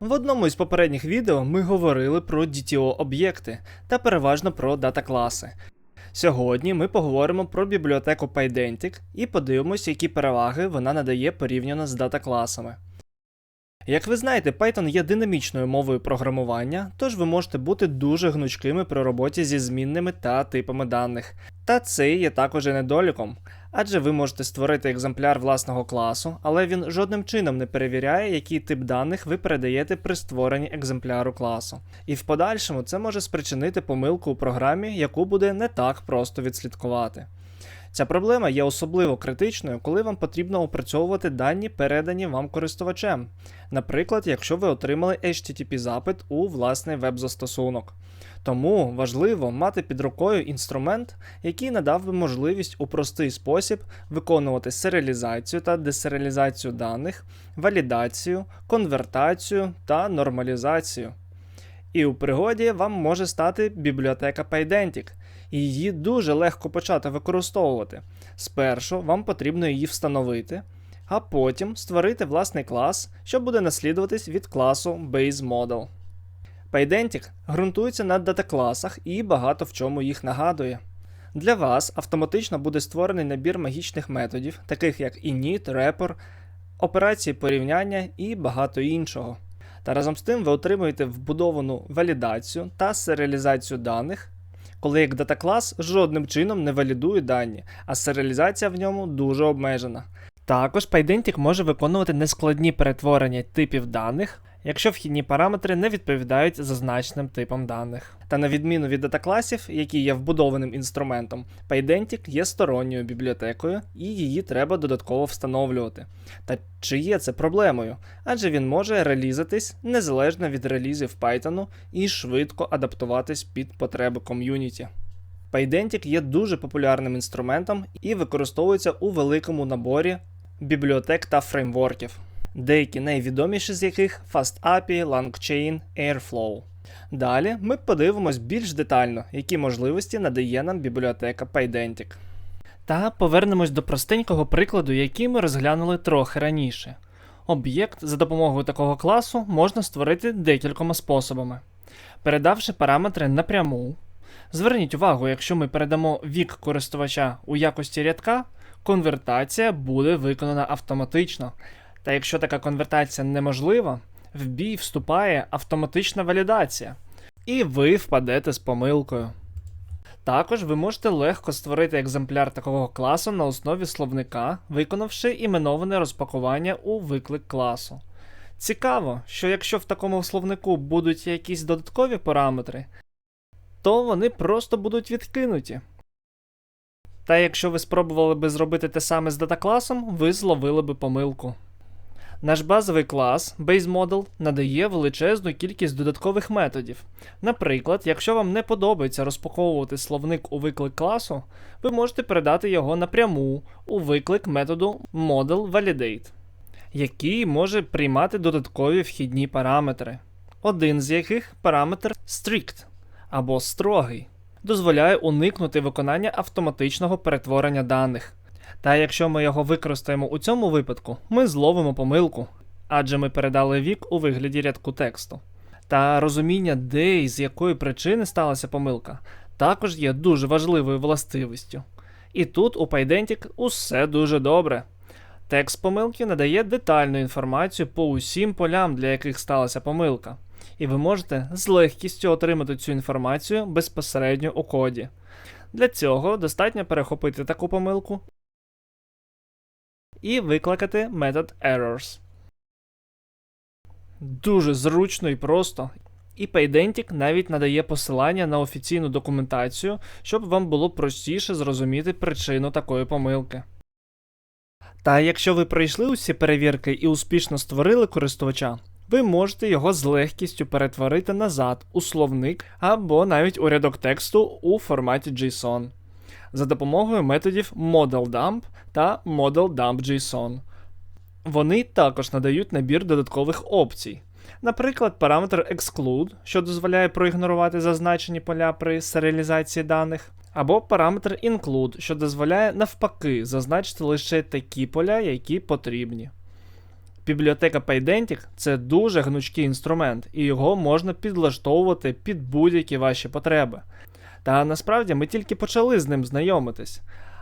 В одному із попередніх відео ми говорили про DTO об'єкти та переважно про дата-класи. Сьогодні ми поговоримо про бібліотеку Pydantic і подивимося, які переваги вона надає порівняно з дата-класами. Як ви знаєте, Python є динамічною мовою програмування, тож ви можете бути дуже гнучкими при роботі зі змінними та типами даних. Та це є також і недоліком, адже ви можете створити екземпляр власного класу, але він жодним чином не перевіряє, який тип даних ви передаєте при створенні екземпляру класу. І в подальшому це може спричинити помилку у програмі, яку буде не так просто відслідкувати. Ця проблема є особливо критичною, коли вам потрібно опрацьовувати дані, передані вам користувачем. Наприклад, якщо ви отримали HTTP запит у власний веб-застосунок. Тому важливо мати під рукою інструмент, який надав би можливість у простий спосіб виконувати серіалізацію та десеріалізацію даних, валідацію, конвертацію та нормалізацію. І у пригоді вам може стати бібліотека Pydantic, і її дуже легко почати використовувати. Спершу вам потрібно її встановити, а потім створити власний клас, що буде наслідуватись від класу BaseModel. Pydantic ґрунтується на датакласах і багато в чому їх нагадує. Для вас автоматично буде створений набір магічних методів, таких як init, wrapper, операції порівняння і багато іншого. Та разом з тим ви отримуєте вбудовану валідацію та серіалізацію даних, коли як датаклас жодним чином не валідує дані, а серіалізація в ньому дуже обмежена. Також Pydantic може виконувати нескладні перетворення типів даних, якщо вхідні параметри не відповідають зазначеним типам даних. Та на відміну від датакласів, які є вбудованим інструментом, Pydantic є сторонньою бібліотекою і її треба додатково встановлювати. Та чи є це проблемою? Адже він може релізатись незалежно від релізів Python і швидко адаптуватись під потреби ком'юніті. Pydantic є дуже популярним інструментом і використовується у великому наборі бібліотек та фреймворків, деякі найвідоміші з яких FastAPI, LangChain, Airflow. Далі ми подивимось більш детально, які можливості надає нам бібліотека Pydantic. Та повернемось до простенького прикладу, який ми розглянули трохи раніше. Об'єкт за допомогою такого класу можна створити декількома способами. Передавши параметри напряму, зверніть увагу, якщо ми передамо вік користувача у якості рядка, конвертація буде виконана автоматично. Та якщо така конвертація неможлива, в бій вступає автоматична валідація, і ви впадете з помилкою. Також ви можете легко створити екземпляр такого класу на основі словника, виконавши іменоване розпакування у виклик класу. Цікаво, що якщо в такому словнику будуть якісь додаткові параметри, то вони просто будуть відкинуті. Та якщо ви спробували би зробити те саме з датакласом, ви зловили би помилку. Наш базовий клас BaseModel надає величезну кількість додаткових методів. Наприклад, якщо вам не подобається розпаковувати словник у виклик класу, ви можете передати його напряму у виклик методу ModelValidate, який може приймати додаткові вхідні параметри. Один з яких параметр strict або строгий, дозволяє уникнути виконання автоматичного перетворення даних. Та якщо ми його використаємо у цьому випадку, ми зловимо помилку, адже ми передали вік у вигляді рядку тексту. Та розуміння, де і з якої причини сталася помилка, також є дуже важливою властивістю. І тут у Pydantic усе дуже добре. Текст помилки надає детальну інформацію по усім полям, для яких сталася помилка, і ви можете з легкістю отримати цю інформацію безпосередньо у коді. Для цього достатньо перехопити таку помилку і викликати метод errors. Дуже зручно і просто. І Pydantic навіть надає посилання на офіційну документацію, щоб вам було простіше зрозуміти причину такої помилки. Та якщо ви пройшли усі перевірки і успішно створили користувача, ви можете його з легкістю перетворити назад у словник або навіть у рядок тексту у форматі JSON за допомогою методів ModelDump та ModelDumpJSON. Вони також надають набір додаткових опцій. Наприклад, параметр exclude, що дозволяє проігнорувати зазначені поля при серіалізації даних, або параметр include, що дозволяє навпаки зазначити лише такі поля, які потрібні. Бібліотека Pydantic – це дуже гнучкий інструмент, і його можна підлаштовувати під будь-які ваші потреби. Та насправді ми тільки почали з ним знайомитись.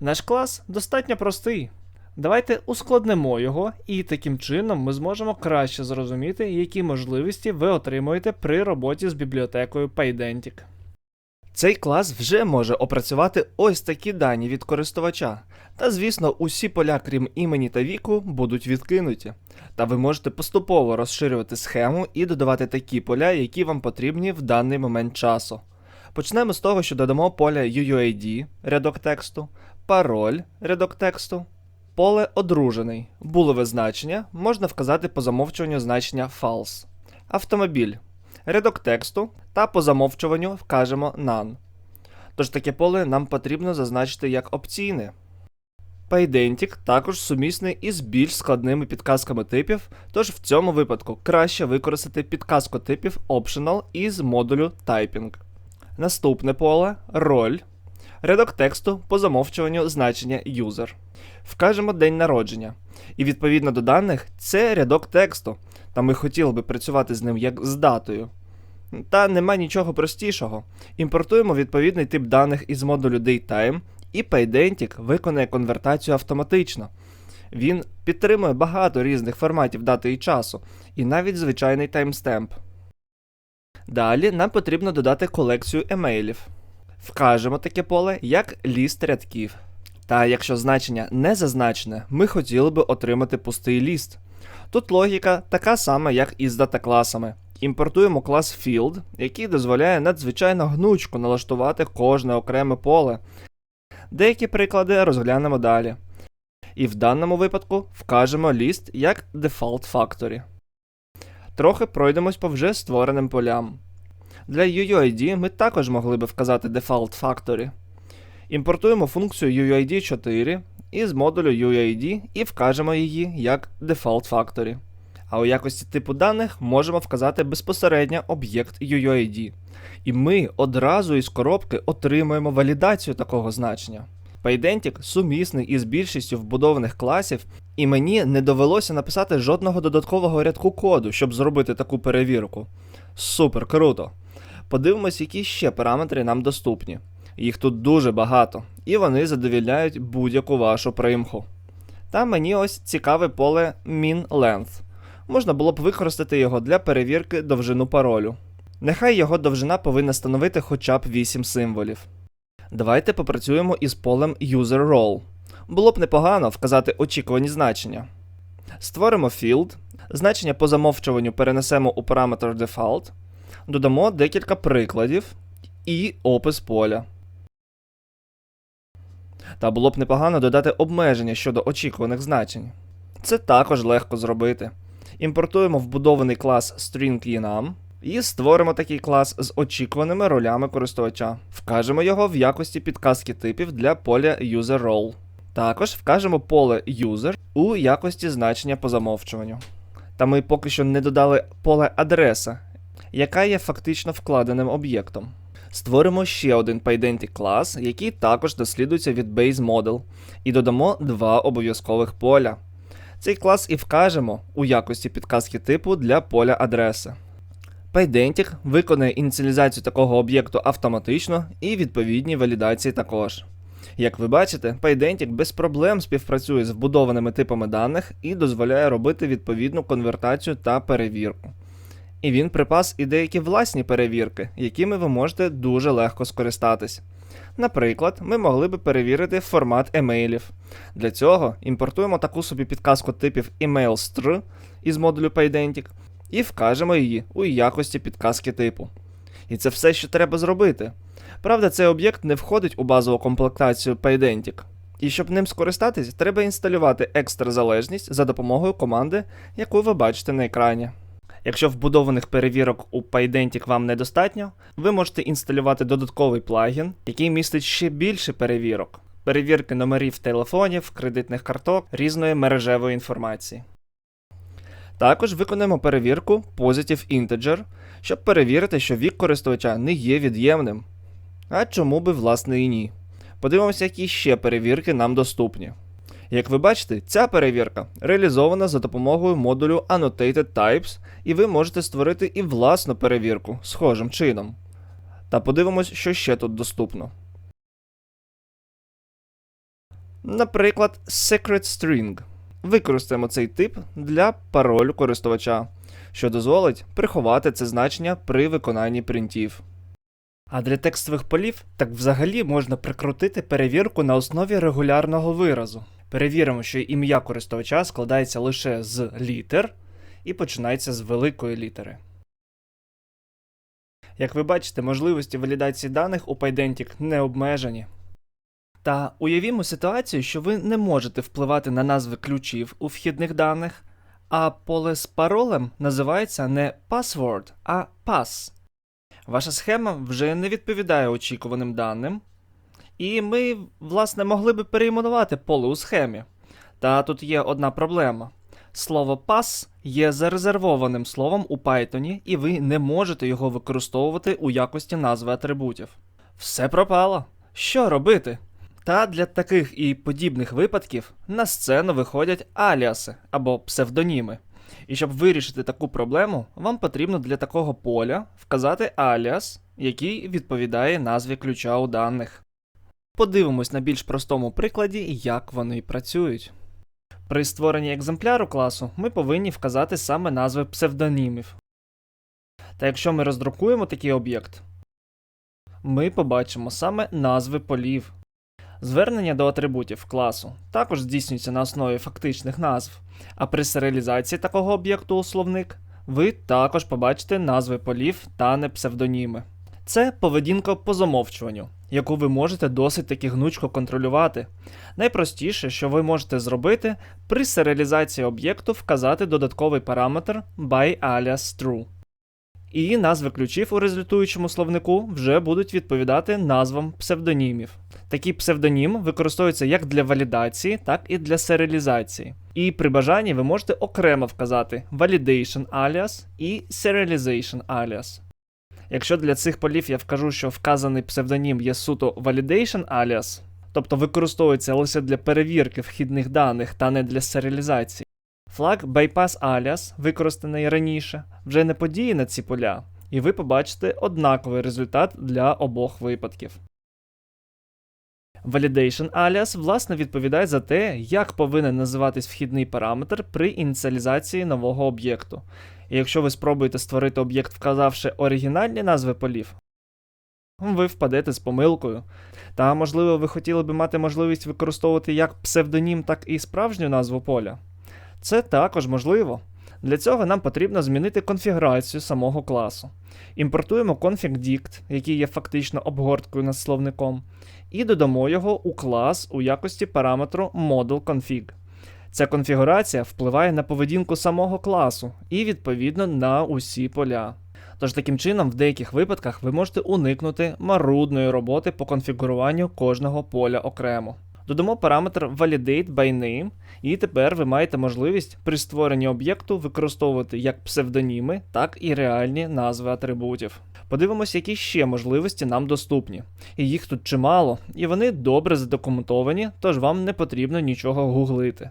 Наш клас достатньо простий. Давайте ускладнимо його, і таким чином ми зможемо краще зрозуміти, які можливості ви отримуєте при роботі з бібліотекою Pydantic. Цей клас вже може опрацювати ось такі дані від користувача. Та, звісно, усі поля, крім імені та віку, будуть відкинуті. Та ви можете поступово розширювати схему і додавати такі поля, які вам потрібні в даний момент часу. Почнемо з того, що додамо поле UUID, рядок тексту, пароль, рядок тексту, поле одружений, булеве значення, можна вказати по замовчуванню значення false, автомобіль, рядок тексту та по замовчуванню вкажемо none. Тож таке поле нам потрібно зазначити як опційне. Pydantic також сумісний із більш складними підказками типів, тож в цьому випадку краще використати підказку типів Optional із модулю Typing. Наступне поле роль, рядок тексту по замовчуванню значення user. Вкажемо день народження. І відповідно до даних це рядок тексту, та ми хотіли би працювати з ним як з датою. Та нема нічого простішого. Імпортуємо відповідний тип даних із модулю DateTime, і Pydantic виконає конвертацію автоматично. Він підтримує багато різних форматів дати і часу, і навіть звичайний таймстемп. Далі нам потрібно додати колекцію емейлів. Вкажемо таке поле як ліст рядків. Та якщо значення не зазначене, ми хотіли би отримати пустий ліст. Тут логіка така сама, як і з датакласами. Імпортуємо клас Field, який дозволяє надзвичайно гнучко налаштувати кожне окреме поле. Деякі приклади розглянемо далі. І в даному випадку вкажемо ліст як Default Factory. Трохи пройдемось по вже створеним полям. Для UUID ми також могли би вказати Default Factory. Імпортуємо функцію UUID 4 із модулю UUID і вкажемо її як Default Factory. А у якості типу даних можемо вказати безпосередньо об'єкт UUID. І ми одразу із коробки отримуємо валідацію такого значення. Pydantic сумісний із більшістю вбудованих класів, і мені не довелося написати жодного додаткового рядку коду, щоб зробити таку перевірку. Супер круто! Подивимось, які ще параметри нам доступні. Їх тут дуже багато, і вони задовільняють будь-яку вашу примху. Та мені ось цікаве поле min-length. Можна було б використати його для перевірки довжину паролю. Нехай його довжина повинна становити хоча б 8 символів. Давайте попрацюємо із полем user. Було б непогано вказати очікувані значення. Створимо field, значення по замовчуванню перенесемо у параметр default, додамо декілька прикладів і опис поля. Та було б непогано додати обмеження щодо очікуваних значень. Це також легко зробити. Імпортуємо вбудований клас string.enum і створимо такий клас з очікуваними ролями користувача. Вкажемо його в якості підказки типів для поля user_role. Також вкажемо поле user у якості значення по замовчуванню. Та ми поки що не додали поле адреса, яка є фактично вкладеним об'єктом. Створимо ще один Pydantic клас, який також дослідується від Base Model, і додамо два обов'язкових поля. Цей клас і вкажемо у якості підказки типу для поля адреси. Pydantic виконує ініціалізацію такого об'єкту автоматично і відповідні валідації також. Як ви бачите, Pydantic без проблем співпрацює з вбудованими типами даних і дозволяє робити відповідну конвертацію та перевірку. І він припас і деякі власні перевірки, якими ви можете дуже легко скористатись. Наприклад, ми могли би перевірити формат емейлів. Для цього імпортуємо таку собі підказку типів email_str із модулю Pydantic і вкажемо її у якості підказки типу. І це все, що треба зробити. Правда, цей об'єкт не входить у базову комплектацію Pydantic. І щоб ним скористатись, треба інсталювати екстра залежність за допомогою команди, яку ви бачите на екрані. Якщо вбудованих перевірок у Pydantic вам недостатньо, ви можете інсталювати додатковий плагін, який містить ще більше перевірок. Перевірки номерів телефонів, кредитних карток, різної мережевої інформації. Також виконуємо перевірку Positive Integer, щоб перевірити, що вік користувача не є від'ємним. А чому би власне і ні. Подивимося, які ще перевірки нам доступні. Як ви бачите, ця перевірка реалізована за допомогою модулю Annotated Types, і ви можете створити і власну перевірку схожим чином. Та подивимось, що ще тут доступно. Наприклад, Secret String. Використаємо цей тип для паролю користувача, що дозволить приховати це значення при виконанні принтів. А для текстових полів так взагалі можна прикрутити перевірку на основі регулярного виразу. Перевіримо, що ім'я користувача складається лише з літер і починається з великої літери. Як ви бачите, можливості валідації даних у Pydantic не обмежені. Та уявімо ситуацію, що ви не можете впливати на назви ключів у вхідних даних, а поле з паролем називається не password, а pass. Ваша схема вже не відповідає очікуваним даним, і ми, власне, могли би перейменувати поле у схемі. Та тут є одна проблема. Слово pass є зарезервованим словом у Python, і ви не можете його використовувати у якості назви атрибутів. Все пропало. Що робити? Та для таких і подібних випадків на сцену виходять аліаси або псевдоніми. І щоб вирішити таку проблему, вам потрібно для такого поля вказати аліас, який відповідає назві ключа у даних. Подивимось на більш простому прикладі, як вони працюють. При створенні екземпляру класу ми повинні вказати саме назви псевдонімів. Та якщо ми роздрукуємо такий об'єкт, ми побачимо саме назви полів. Звернення до атрибутів класу також здійснюється на основі фактичних назв, а при серіалізації такого об'єкту у словник ви також побачите назви полів та не псевдоніми. Це поведінка по замовчуванню, яку ви можете досить таки гнучко контролювати. Найпростіше, що ви можете зробити, при серіалізації об'єкту вказати додатковий параметр byAlias_true. І назви ключів у результуючому словнику вже будуть відповідати назвам псевдонімів. Такий псевдонім використовується як для валідації, так і для серіалізації. І при бажанні ви можете окремо вказати validation alias і serialization alias. Якщо для цих полів я вкажу, що вказаний псевдонім є суто validation alias, тобто використовується лише для перевірки вхідних даних та не для серіалізації, флаг bypass alias, використаний раніше, вже не подіє на ці поля, і ви побачите однаковий результат для обох випадків. Validation alias власне відповідає за те, як повинен називатись вхідний параметр при ініціалізації нового об'єкту. І якщо ви спробуєте створити об'єкт, вказавши оригінальні назви полів, ви впадете з помилкою. Та, можливо, ви хотіли би мати можливість використовувати як псевдонім, так і справжню назву поля. Це також можливо. Для цього нам потрібно змінити конфігурацію самого класу. Імпортуємо config.dict, який є фактично обгорткою над словником, і додамо його у клас у якості параметру model_config. Ця конфігурація впливає на поведінку самого класу і, відповідно, на усі поля. Тож таким чином, в деяких випадках ви можете уникнути марудної роботи по конфігуруванню кожного поля окремо. Додамо параметр validate by name, і тепер ви маєте можливість при створенні об'єкту використовувати як псевдоніми, так і реальні назви атрибутів. Подивимося, які ще можливості нам доступні. І їх тут чимало, і вони добре задокументовані, тож вам не потрібно нічого гуглити.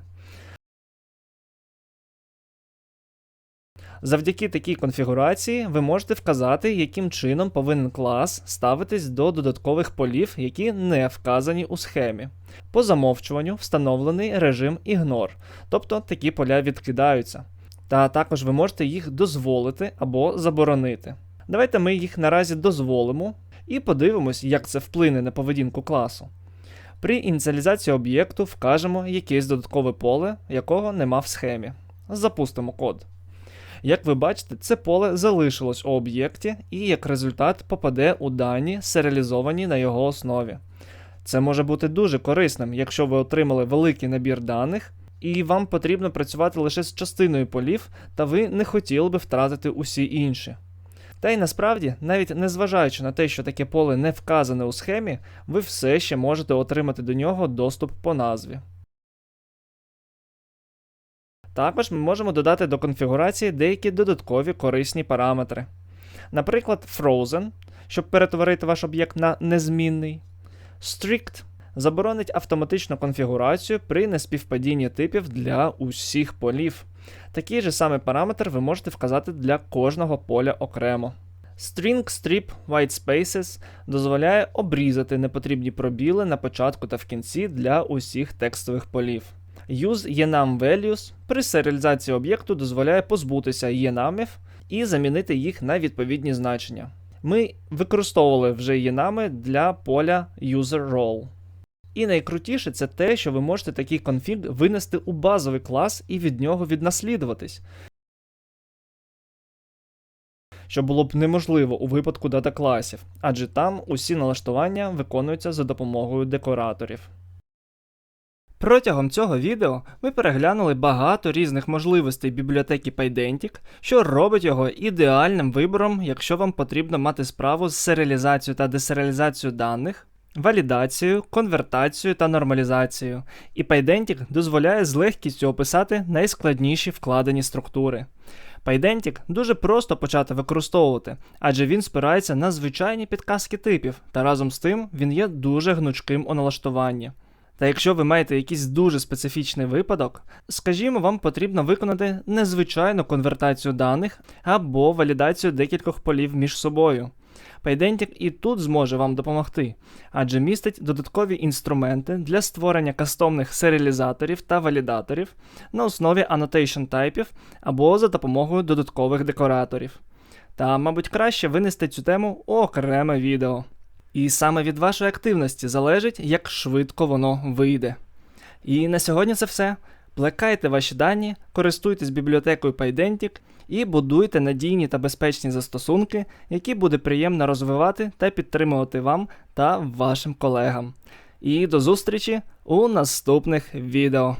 Завдяки такій конфігурації ви можете вказати, яким чином повинен клас ставитись до додаткових полів, які не вказані у схемі. По замовчуванню встановлений режим Ignore, тобто такі поля відкидаються. Та також ви можете їх дозволити або заборонити. Давайте ми їх наразі дозволимо і подивимось, як це вплине на поведінку класу. При ініціалізації об'єкту вкажемо якесь додаткове поле, якого нема в схемі. Запустимо код. Як ви бачите, це поле залишилось у об'єкті і як результат попаде у дані, серіалізовані на його основі. Це може бути дуже корисним, якщо ви отримали великий набір даних, і вам потрібно працювати лише з частиною полів, та ви не хотіли би втратити усі інші. Та й насправді, навіть незважаючи на те, що таке поле не вказане у схемі, ви все ще можете отримати до нього доступ по назві. Також ми можемо додати до конфігурації деякі додаткові корисні параметри. Наприклад, Frozen, щоб перетворити ваш об'єкт на незмінний, Strict заборонить автоматичну конфігурацію при неспівпадінні типів для усіх полів. Такий же самий параметр ви можете вказати для кожного поля окремо. String Strip White Spaces дозволяє обрізати непотрібні пробіли на початку та в кінці для усіх текстових полів. Use enum при серіалізації об'єкту дозволяє позбутися enumів і замінити їх на відповідні значення. Ми використовували вже enumi для поля user role. І найкрутіше це те, що ви можете такий конфіг винести у базовий клас і від нього віднаслідуватись. Що було б неможливо у випадку дата класів, адже там усі налаштування виконуються за допомогою декораторів. Протягом цього відео ми переглянули багато різних можливостей бібліотеки Pydantic, що робить його ідеальним вибором, якщо вам потрібно мати справу з серіалізацією та десеріалізацією даних, валідацією, конвертацією та нормалізацією, і Pydantic дозволяє з легкістю описати найскладніші вкладені структури. Pydantic дуже просто почати використовувати, адже він спирається на звичайні підказки типів, та разом з тим він є дуже гнучким у налаштуванні. Та якщо ви маєте якийсь дуже специфічний випадок, скажімо, вам потрібно виконати незвичайну конвертацію даних або валідацію декількох полів між собою. Pydantic і тут зможе вам допомогти, адже містить додаткові інструменти для створення кастомних серіалізаторів та валідаторів на основі annotation тайпів або за допомогою додаткових декораторів. Та, мабуть, краще винести цю тему у окреме відео. І саме від вашої активності залежить, як швидко воно вийде. І на сьогодні це все. Плекайте ваші дані, користуйтесь бібліотекою Pydantic і будуйте надійні та безпечні застосунки, які буде приємно розвивати та підтримувати вам та вашим колегам. І до зустрічі у наступних відео.